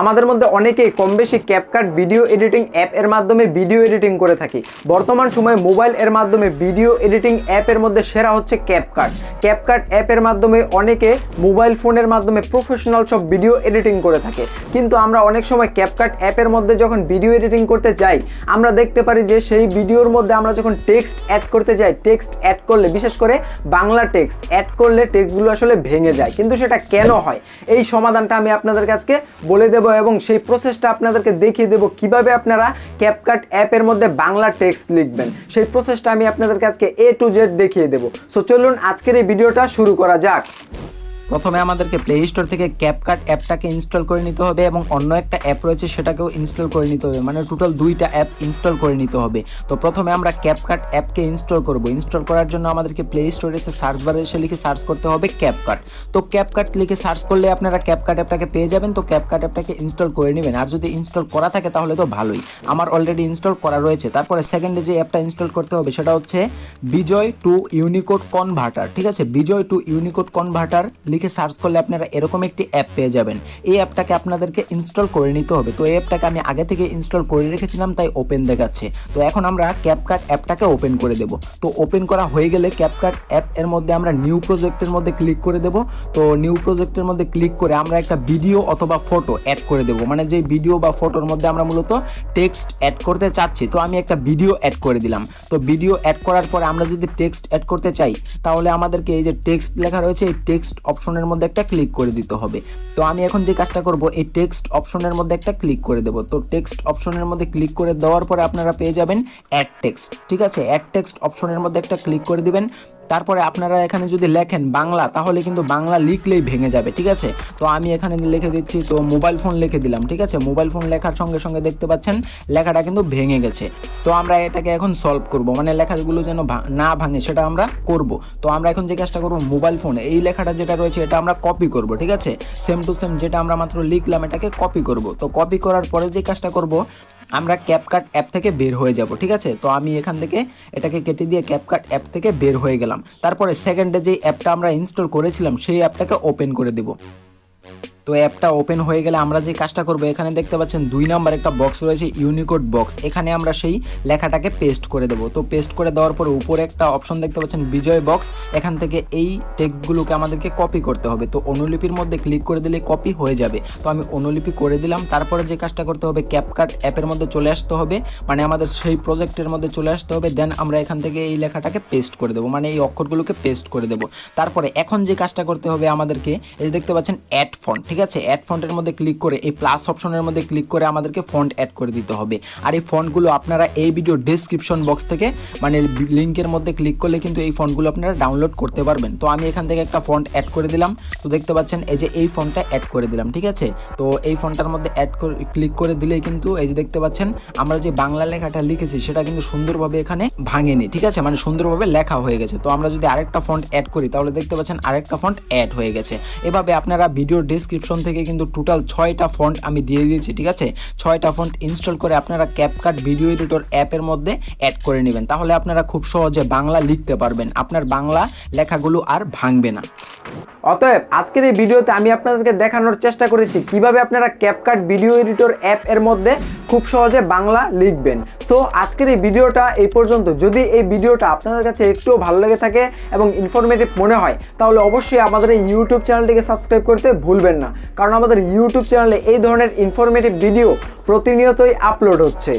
আমাদের মধ্যে অনেকেই কম বেশি ক্যাপকাট ভিডিও এডিটিং অ্যাপ এর মাধ্যমে ভিডিও এডিটিং করে থাকি। বর্তমান সময়ে মোবাইল এর মাধ্যমে ভিডিও এডিটিং অ্যাপের মধ্যে সেরা হচ্ছে ক্যাপকাট ক্যাপকাট অ্যাপের মাধ্যমে অনেকে মোবাইল ফোনের মাধ্যমে প্রফেশনাল সব ভিডিও এডিটিং করে থাকে। কিন্তু আমরা অনেক সময় ক্যাপকাট অ্যাপের মধ্যে যখন ভিডিও এডিটিং করতে যাই, আমরা দেখতে পারি যে সেই ভিডিওর মধ্যে আমরা যখন টেক্সট অ্যাড করতে যাই টেক্সট অ্যাড করলে, বিশেষ করে বাংলা টেক্সট অ্যাড করলে টেক্সটগুলো আসলে ভেঙে যায়। কিন্তু সেটা কেন হয়? এই সমাধানটা আমি আপনাদের কাছে বলে দেব এবং সেই প্রসেসটা আপনাদেরকে দেখিয়ে দেব কীভাবে আপনারা ক্যাপকাট অ্যাপের মধ্যে বাংলা টেক্সট লিখবেন। সেই প্রসেসটা আমি আপনাদেরকে আজকে এ টু জেড দেখিয়ে দেব। সো চলুন আজকের এই ভিডিওটা শুরু করা যাক। প্রথমে আমাদেরকে প্লে স্টোর থেকে ক্যাপকাট অ্যাপটাকে ইনস্টল করে নিতে হবে এবং অন্য একটা অ্যাপ রয়েছে সেটাকেও ইনস্টল করে নিতে হবে। মানে টোটাল দুইটা অ্যাপ ইনস্টল করে নিতে হবে। তো প্রথমে আমরা ক্যাপকাট অ্যাপকে ইনস্টল করব। ইনস্টল করার জন্য আমাদেরকে প্লে স্টোরে এসে সার্চ বারে এসে লিখে সার্চ করতে হবে ক্যাপকাট তো ক্যাপকাট লিখে সার্চ করলে আপনারা ক্যাপকাট অ্যাপটাকে পেয়ে যাবেন। তো ক্যাপকাট অ্যাপটাকে ইনস্টল করে নেবেন। আর যদি ইনস্টল করা থাকে তাহলে তো ভালোই। আমার অলরেডি ইনস্টল করা রয়েছে। তারপরে সেকেন্ডে যে অ্যাপটা ইনস্টল করতে হবে সেটা হচ্ছে বিজয় টু ইউনিকোড কনভার্টার ঠিক আছে? বিজয় টু ইউনিকোড কনভার্টার লিখে সার্চ করলে আপনারা এরকম একটি অ্যাপ পেয়ে যাবেন। এই অ্যাপটাকে আপনাদেরকে ইনস্টল করে নিতে হবে। তো এই অ্যাপটাকে আমি আগে থেকে ইনস্টল করে রেখেছিলাম, তাই ওপেন দেখাচ্ছে। তো এখন আমরা ক্যাপকাট অ্যাপটাকে ওপেন করে দেব। তো ওপেন করা হয়ে গেলে ক্যাপকাট অ্যাপ এর মধ্যে আমরা নিউ প্রজেক্টের মধ্যে ক্লিক করে দেব। তো নিউ প্রজেক্টের মধ্যে ক্লিক করে আমরা একটা ভিডিও অথবা ফটো অ্যাড করে দেব। মানে যে ভিডিও বা ফটোর মধ্যে আমরা মূলত টেক্সট অ্যাড করতে চাচ্ছি, তো আমি একটা ভিডিও অ্যাড করে দিলাম। তো ভিডিও অ্যাড করার পরে আমরা যদি টেক্সট অ্যাড করতে চাই, তাহলে আমাদেরকে এই যে টেক্সট লেখা রয়েছে, এই টেক্সট অপশনের মধ্যে একটা ক্লিক করে দিতে হবে। তো আমি এখন যে কাজটা করব, এই টেক্সট অপশনের মধ্যে একটা ক্লিক করে দেব। তো টেক্সট অপশনের মধ্যে ক্লিক করে দেওয়ার পরে আপনারা পেয়ে যাবেন অ্যাড টেক্সট, ঠিক আছে? অ্যাড টেক্সট অপশনের মধ্যে একটা ক্লিক করে দিবেন। তারপরে আপনারা এখানে যদি লেখেন বাংলা, তাহলে কিন্তু বাংলা লিখলেই ভেঙে যাবে, ঠিক আছে? তো আমি এখানে লিখে দিচ্ছি, তো মোবাইল ফোন লিখে দিলাম, ঠিক আছে? মোবাইল ফোন লেখার সঙ্গে সঙ্গে দেখতে পাচ্ছেন, লেখাটা কিন্তু ভেঙে গেছে। তো আমরা এটাকে এখন সলভ করব মানে লেখাগুলো যেন না ভাঙে, সেটা আমরা করব। তো আমরা এখন যে কাজটা করব মোবাইল ফোনে এই লেখাটা যেটা রয়েছে, এটা আমরা কপি করব, ঠিক আছে? সেম টু সেম যেটা আমরা মাত্র লিখলাম, এটাকে কপি করব। তো কপি করার পরে যে কাজটা করব আমরা ক্যাপকাট অ্যাপ থেকে বের হয়ে যাব, ঠিক আছে? তো আমি এখান থেকে এটাকে কেটে দিয়ে ক্যাপকাট অ্যাপ থেকে বের হয়ে গেলাম। তারপরে সেকেন্ডে যে অ্যাপটা আমরা ইনস্টল করেছিলাম, সেই অ্যাপটাকে ওপেন করে দেব। তো অ্যাপটা ওপেন হয়ে গেলে আমরা যে কাজটা করব, এখানে দেখতে পাচ্ছেন দুই নাম্বার একটা বক্স রয়েছে, ইউনিকোড বক্স। এখানে আমরা সেই লেখাটাকে পেস্ট করে দেবো। তো পেস্ট করে দেওয়ার পরে উপরে একটা অপশন দেখতে পাচ্ছেন, বিজয় বক্স। এখান থেকে এই টেক্সটগুলোকে আমাদেরকে কপি করতে হবে। তো অনুলিপির মধ্যে ক্লিক করে দিলে কপি হয়ে যাবে। তো আমি অনুলিপি করে দিলাম। তারপরে যে কাজটা করতে হবে ক্যাপকাট অ্যাপের মধ্যে চলে আসতে হবে। মানে আমাদের সেই প্রজেক্টের মধ্যে চলে আসতে হবে। দেন আমরা এখান থেকে এই লেখাটাকে পেস্ট করে দেবো। মানে এই অক্ষরগুলোকে পেস্ট করে দেবো। তারপরে এখন যে কাজটা করতে হবে আমাদেরকে, এই দেখতে পাচ্ছেন অ্যাড ফন্ট ঠিক আছে? অ্যাড ফন্টের মধ্যে ক্লিক করে, এই প্লাস অপশনের মধ্যে ক্লিক করে আমাদেরকে ফন্ট অ্যাড করে দিতে হবে। আর এই ফন্টগুলো আপনারা এই ভিডিও ডেসক্রিপশন বক্স থেকে মানে লিঙ্কের মধ্যে ক্লিক করলে কিন্তু এই ফন্টগুলো আপনারা ডাউনলোড করতে পারবেন। তো আমি এখান থেকে একটা ফন্ট অ্যাড করে দিলাম। তো দেখতে পাচ্ছেন, এই যে এই ফন্টটা অ্যাড করে দিলাম, ঠিক আছে? তো এই ফন্টটার মধ্যে অ্যাড ক্লিক করে দিলেই কিন্তু এই যে দেখতে পাচ্ছেন, আমরা যে বাংলা লেখাটা লিখেছি, সেটা কিন্তু সুন্দরভাবে এখানে ভাঙেনি, ঠিক আছে? মানে সুন্দরভাবে লেখা হয়ে গেছে। তো আমরা যদি আরেকটা ফন্ট অ্যাড করি, তাহলে দেখতে পাচ্ছেন আরেকটা ফন্ট অ্যাড হয়ে গেছে। এভাবে আপনারা ভিডিও ডেসক্রিপশন থেকে কিন্তু টোটাল ছয়টা ফন্ট আমি দিয়ে দিয়েছি, ঠিক আছে? ছয়টা ফন্ট ইনস্টল করে আপনারা ক্যাপকাট ভিডিও এডিটর অ্যাপের মধ্যে অ্যাড করে নেবেন। তাহলে আপনারা খুব সহজে বাংলা লিখতে পারবেন। আপনার বাংলা লেখাগুলো আর ভাঙবে না। অতএব আজকের এই ভিডিওতে আমি আপনাদেরকে দেখানোর চেষ্টা করেছি কীভাবে আপনারা ক্যাপকাট ভিডিও এডিটর অ্যাপ এর মধ্যে খুব সহজে বাংলা লিখবেন। তো আজকের এই ভিডিওটা এই পর্যন্ত। যদি এই ভিডিওটা আপনাদের কাছে একটুও ভালো লেগে থাকে এবং ইনফরমেটিভ মনে হয়, তাহলে অবশ্যই আমাদের এই ইউটিউব চ্যানেলটিকে সাবস্ক্রাইব করতে ভুলবেন না। কারণ আমাদের ইউটিউব চ্যানেলে এই ধরনের ইনফরমেটিভ ভিডিও প্রতিনিয়তই আপলোড হচ্ছে।